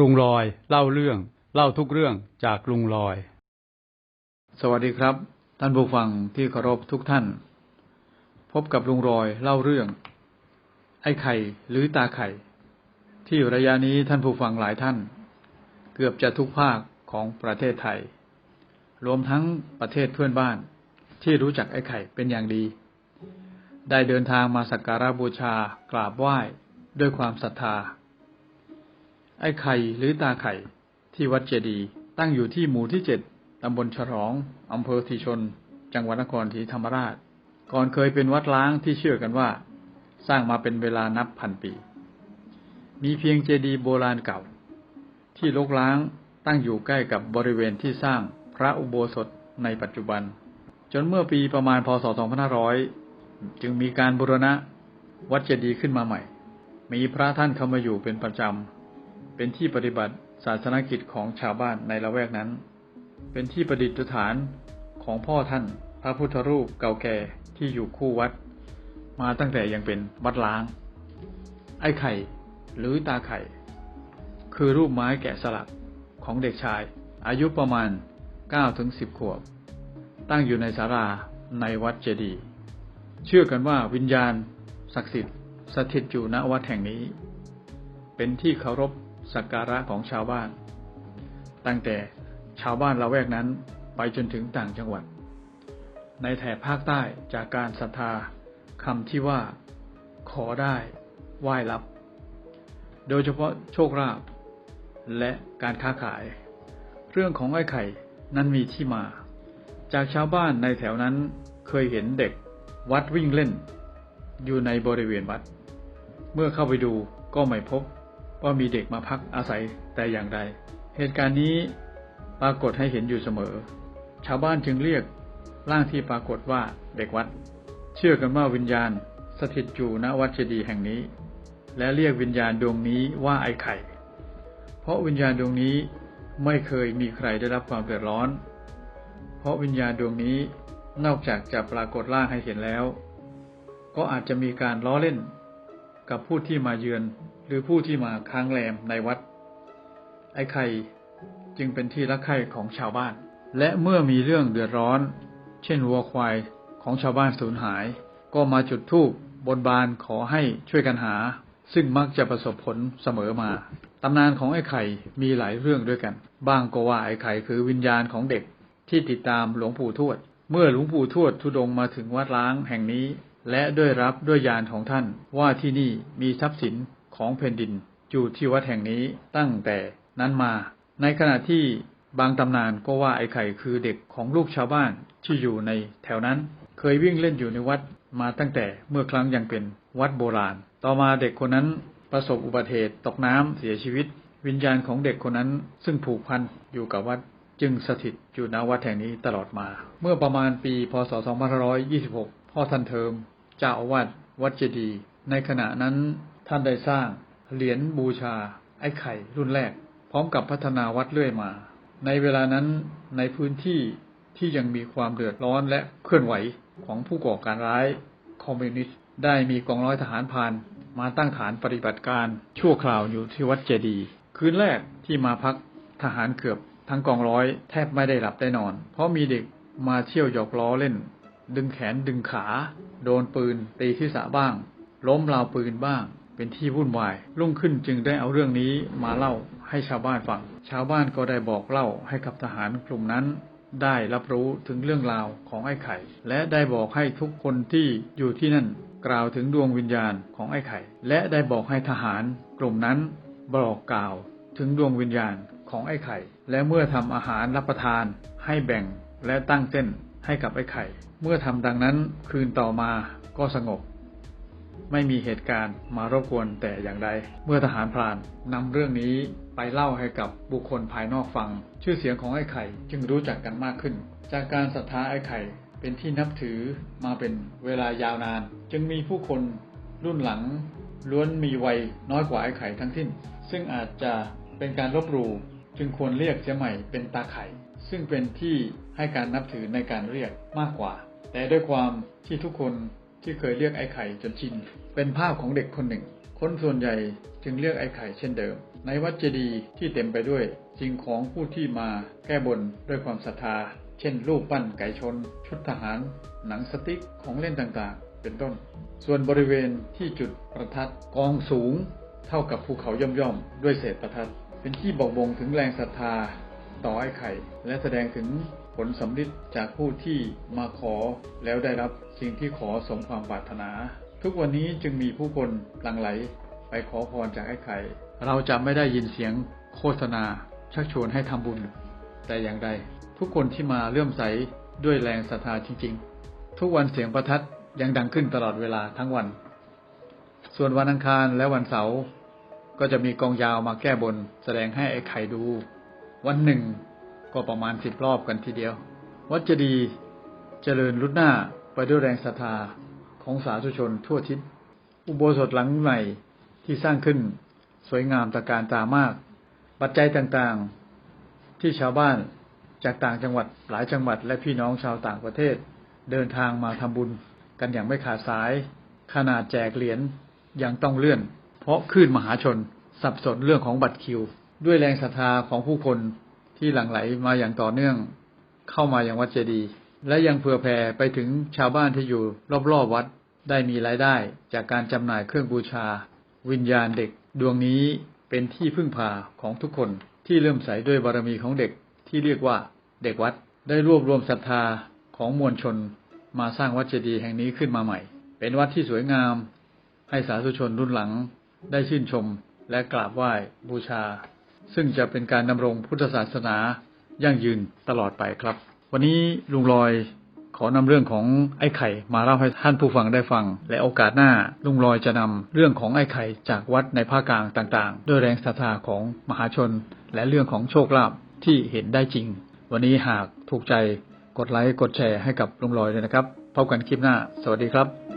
ลุงลอยเล่าเรื่อง เล่าทุกเรื่องจากลุงลอย สวัสดีครับ ท่านผู้ฟังที่เคารพทุกท่าน พบกับลุงรอยเล่าเรื่อง ไอ้ไข่หรือตาไข่ ที่ระยะนี้ท่านผู้ฟังหลายท่าน เกือบจะทุกภาคของประเทศไทย รวมทั้งประเทศเพื่อนบ้าน ที่รู้จักไอ้ไข่เป็นอย่างดี ได้เดินทางมาสักการะบูชากราบไหว้ด้วยความศรัทธา ไอ้ไข่หรือตาไข่ ที่วัดเจดีย์ตั้งอยู่ที่หมู่ที่เจ็ดตำบลฉลองอำเภอทีชน จังหวัดนครศรีธรรมราช ก่อนเคยเป็นวัดล้างที่เชื่อกันว่า สร้างมาเป็นเวลานับพันปี มีเพียงเจดีย์โบราณเก่า ที่ลกล้างตั้งอยู่ใกล้กับบริเวณที่สร้างพระอุโบสถในปัจจุบัน จนเมื่อปีประมาณพศ 2500 จึงมีการบูรณะวัดเจดีย์ขึ้นมาใหม่ มีพระท่านเข้ามาอยู่เป็นประจำ เป็นที่ปฏิบัติศาสนกิจของชาวบ้านในละแวกนั้น เป็นที่ประดิษฐานของพ่อท่านพระพุทธรูปเก่าแก่ที่อยู่คู่วัด มาตั้งแต่ยังเป็นวัดล้าง ไอ้ไข่ หรือตาไข่ คือรูปไม้แกะสลักของเด็กชาย อายุประมาณ9ถึง10 ขวบ ตั้งอยู่ในศาลาในวัดเจดีย์เชื่อกันว่าวิญญาณศักดิ์สิทธิ์สถิตอยู่ณวัดแห่งนี้ เป็นที่เคารพ สักการะของชาวบ้าน ตั้งแต่ชาวบ้านละแวกนั้นไปจนถึงต่างจังหวัด ในแถบภาคใต้จากการศรัทธาคำที่ว่า ขอได้ ไหว้รับ โดยเฉพาะโชคลาภและการค้าขาย เรื่องของไอ้ไข่นั้นมีที่มา จากชาวบ้านในแถวนั้นเคยเห็นเด็กวัดวิ่งเล่น อยู่ในบริเวณวัด เมื่อเข้าไปดูก็ไม่พบ ว่ามีเด็กมาพักอาศัยแต่อย่างใด เหตุการณ์นี้ปรากฏให้เห็นอยู่เสมอ ชาวบ้านจึงเรียกร่างที่ปรากฏว่าเด็กวัด เชื่อกันว่าวิญญาณสถิตอยู่ณวัดเจดีย์แห่งนี้ และเรียกวิญญาณดวงนี้ว่าไอ้ไข่ เพราะวิญญาณดวงนี้ไม่เคยมีใครได้รับความเดือดร้อน เพราะวิญญาณดวงนี้นอกจากจะปรากฏร่างให้เห็นแล้ว ก็อาจจะมีการล้อเล่น กับผู้ที่มาเยือน หรือผู้ที่มาค้างแรมในวัด ไอ้ไข่จึงเป็นที่รักใคร่ของชาวบ้าน และเมื่อมีเรื่องเดือดร้อน เช่นวัวควายของชาวบ้านสูญหาย ก็มาจุดธูปบนบานขอให้ช่วยกันหา ซึ่งมักจะประสบผลเสมอมาตำนานของไอ้ไข่มีหลายเรื่องด้วยกัน บ้างก็ว่าไอ้ไข่คือวิญญาณของเด็กที่ติดตามหลวงปู่ทวด เมื่อหลวงปู่ทวดทุดงมาถึงวัดล้างแห่งนี้ และด้วยรับด้วยญาณของท่านว่าที่นี่มีทรัพย์สินของแผ่นดิน อยู่ที่วัดแห่งนี้ตั้งแต่นั้นมา ในขณะที่บางตำนานก็ว่าไอ้ไข่คือเด็กของลูกชาวบ้านที่อยู่ในแถวนั้น เคยวิ่งเล่นอยู่ในวัดมาตั้งแต่เมื่อครั้งยังเป็นวัดโบราณ ต่อมาเด็กคนนั้นประสบอุบัติเหตุตกน้ำเสียชีวิต วิญญาณของเด็กคนนั้นซึ่งผูกพันอยู่กับวัดจึงสถิตอยู่ณวัดแห่งนี้ตลอดมา เมื่อประมาณปีพศ 2526 พ่อท่านเทิม เจ้าอาวาสวัดเจดี ในขณะนั้นท่านได้สร้างเหรียญบูชาไอ้ไข่รุ่นแรก พร้อมกับพัฒนาวัดเรื่อยมา ในเวลานั้นในพื้นที่ที่ยังมีความเดือดร้อนและเคลื่อนไหวของผู้ก่อการร้ายคอมมิวนิสต์ได้มีกองร้อยทหารพานมาตั้งฐานปฏิบัติการชั่วคราวอยู่ที่วัดเจดีคืนแรกที่มาพักทหารเกือบทั้งกองร้อยแทบไม่ได้หลับได้นอน เพราะมีเด็กมาเที่ยวหยอกล้อเล่น ดึงแขนดึงขา โดนปืนตีที่สะบ้าง ล้มราวปืนบ้าง เป็นที่วุ่นวาย รุ่งขึ้นจึงได้เอาเรื่องนี้มาเล่าให้ชาวบ้านฟัง ชาวบ้านก็ได้บอกเล่าให้กับทหารกลุ่มนั้น ได้รับรู้ถึงเรื่องราวของไอ้ไข่ และได้บอกให้ทุกคนที่อยู่ที่นั่นกล่าวถึงดวงวิญญาณของไอ้ไข่ และได้บอกให้ทหารกลุ่มนั้นบอกกล่าวถึงดวงวิญญาณของไอ้ไข่ และเมื่อทำอาหารรับประทานให้แบ่งและตั้งเส้น ให้กับไอ้ไข่ เมื่อทำดังนั้นคืนต่อมาก็สงบ ไม่มีเหตุการณ์มารบกวนแต่อย่างใด เมื่อทหารพรานนำเรื่องนี้ไปเล่าให้กับบุคคลภายนอกฟัง ชื่อเสียงของไอ้ไข่จึงรู้จักกันมากขึ้น จากการศรัทธาไอ้ไข่เป็นที่นับถือมาเป็นเวลายาวนาน จึงมีผู้คนรุ่นหลังล้วนมีวัยน้อยกว่าไอ้ไข่ทั้งสิ้น ซึ่งอาจจะเป็นการลบหลู่จึงควรเรียกเสียใหม่เป็นตาไข่ ซึ่งเป็นที่ให้การนับถือในการเรียกมากกว่า แต่ด้วยความที่ทุกคนที่เคยเรียกไอ้ไข่จนชิน เป็นภาพของเด็กคนหนึ่ง คนส่วนใหญ่จึงเรียกไอ้ไข่เช่นเดิม ในวัดเจดีย์ที่เต็มไปด้วยสิ่งของผู้ที่มาแก้บนด้วยความศรัทธา เช่น รูปปั้นไก่ชน ชุดทหาร หนังสติ๊กของเล่นต่างๆ เป็นต้น ส่วนบริเวณที่จุดประทัดกองสูง เท่ากับภูเขาย่อมๆด้วยเศษประทัด เป็นที่บอกบ่งถึงแรงศรัทธา ต่อไอ้ไข่ และแสดงถึงผลสำลิดจากผู้ที่มาขอแล้วได้รับสิ่งที่ขอสมความปรารถนา ทุกวันนี้จึงมีผู้คนหลั่งไหล ไปขอพรจากไอ้ไข่ เราจะไม่ได้ยินเสียงโฆษณา ชักชวนให้ทำบุญ แต่อย่างใด ทุกคนที่มาเลื่อมใสด้วยแรงศรัทธาจริง ๆ ทุกวันเสียงประทัดยังดังขึ้นตลอดเวลาทั้งวัน ส่วนวันอังคารและวันเสาร์ก็จะมีกองยาวมาแก้บนแสดงให้ไอ้ไข่ดู วันหนึ่งก็ประมาณสิบรอบกันทีเดียว วัดเจดีย์เจริญรุดหน้าไปด้วยแรงศรัทธาของสาธุชนทั่วทิศ อุโบสถหลังใหม่ที่สร้างขึ้นสวยงามตระการตามาก ปัจจัยต่างๆ ที่ชาวบ้านจากต่างจังหวัดหลายจังหวัด และพี่น้องชาวต่างประเทศ เดินทางมาทำบุญกันอย่างไม่ขาดสาย ขนาดแจกเหรียญยังต้องเลื่อน เพราะคลื่นมหาชน สับสนเรื่องของบัตรคิว ด้วยแรงศรัทธาของผู้คนที่หลั่งไหลมาอย่างต่อเนื่องเข้ามาอย่างวัดเจดีย์และยังเผื่อแผ่ไปถึงชาวบ้านที่อยู่รอบๆวัดได้มีรายได้ จากการจำหน่ายเครื่องบูชา วิญญาณเด็ก ดวงนี้เป็นที่พึ่งพาของทุกคนที่เริ่มใสด้วยบารมีของเด็กที่เรียกว่าเด็กวัดได้รวบรวมศรัทธาของมวลชน มาสร้างวัดเจดีย์แห่งนี้ขึ้นมาใหม่ เป็นวัดที่สวยงาม ให้สาธุชนรุ่นหลังได้ชื่นชมและกราบไหว้บูชา ซึ่งจะเป็นการดำรงพุทธศาสนายั่งยืนตลอดไปครับ วันนี้ลุงลอยขอนำเรื่องของไอ้ไข่มาเล่าให้ท่านผู้ฟังได้ฟัง และโอกาสหน้าลุงลอยจะนำเรื่องของไอ้ไข่จากวัดในภาคกลางต่างๆ ด้วยแรงศรัทธาของมหาชน และเรื่องของโชคลาภที่เห็นได้จริง วันนี้หากถูกใจกดไลค์กดแชร์ให้กับลุงลอยเลยนะครับพบกันคลิปหน้า สวัสดีครับ